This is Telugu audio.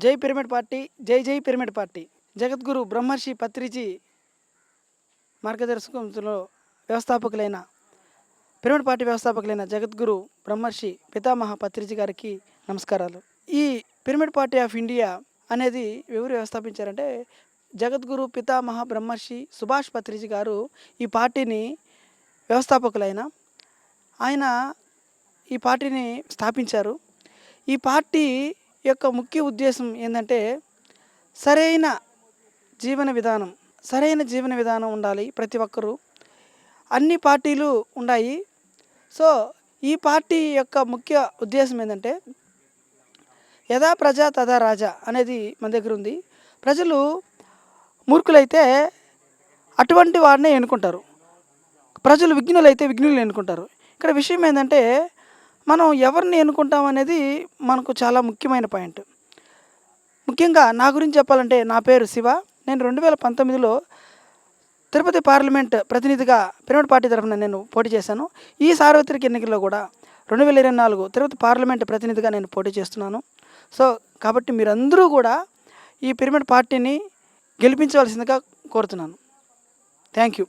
జై పిరమిడ్ పార్టీ జై జై పిరమిడ్ పార్టీ. జగద్గురు బ్రహ్మర్షి పత్రిజీ మార్గదర్శకంలో వ్యవస్థాపకులైన పిరమిడ్ పార్టీ వ్యవస్థాపకులైన జగద్గురు బ్రహ్మర్షి పితామహ పత్రిజీ గారికి నమస్కారాలు. ఈ పిరమిడ్ పార్టీ ఆఫ్ ఇండియా అనేది ఎవరు వ్యవస్థాపించారంటే జగద్గురు పితామహ బ్రహ్మర్షి సుభాష్ పత్రిజీ గారు ఈ పార్టీని వ్యవస్థాపకులైన ఆయన ఈ పార్టీని స్థాపించారు. ఈ పార్టీ యొక్క ముఖ్య ఉద్దేశం ఏంటంటే సరైన జీవన విధానం సరైన జీవన విధానం ఉండాలి ప్రతి ఒక్కరూ. అన్ని పార్టీలు ఉన్నాయి సో ఈ పార్టీ యొక్క ముఖ్య ఉద్దేశం ఏంటంటే యథా ప్రజా తదా రాజా అనేది మన దగ్గర ఉంది. ప్రజలు మూర్ఖులైతే అటువంటి వారినే ఎన్నుకుంటారు. ప్రజలు విఘ్నులైతే విఘ్నులు ఎన్నుకుంటారు. ఇక్కడ విషయం ఏంటంటే మనం ఎవరిని ఎన్నుకుంటాం అనేది మనకు చాలా ముఖ్యమైన పాయింట్. ముఖ్యంగా నా గురించి చెప్పాలంటే నా పేరు శివ. నేను రెండు వేల పంతొమ్మిదిలో తిరుపతి పార్లమెంట్ ప్రతినిధిగా పిరమిడ్ పార్టీ తరఫున నేను పోటీ చేశాను. ఈ సార్వత్రిక ఎన్నికల్లో కూడా రెండు వేల ఇరవై నాలుగు తిరుపతి పార్లమెంట్ ప్రతినిధిగా నేను పోటీ చేస్తున్నాను. సో కాబట్టి మీరందరూ కూడా ఈ పిరమిడ్ పార్టీని గెలిపించవలసిందిగా కోరుతున్నాను. Thank you.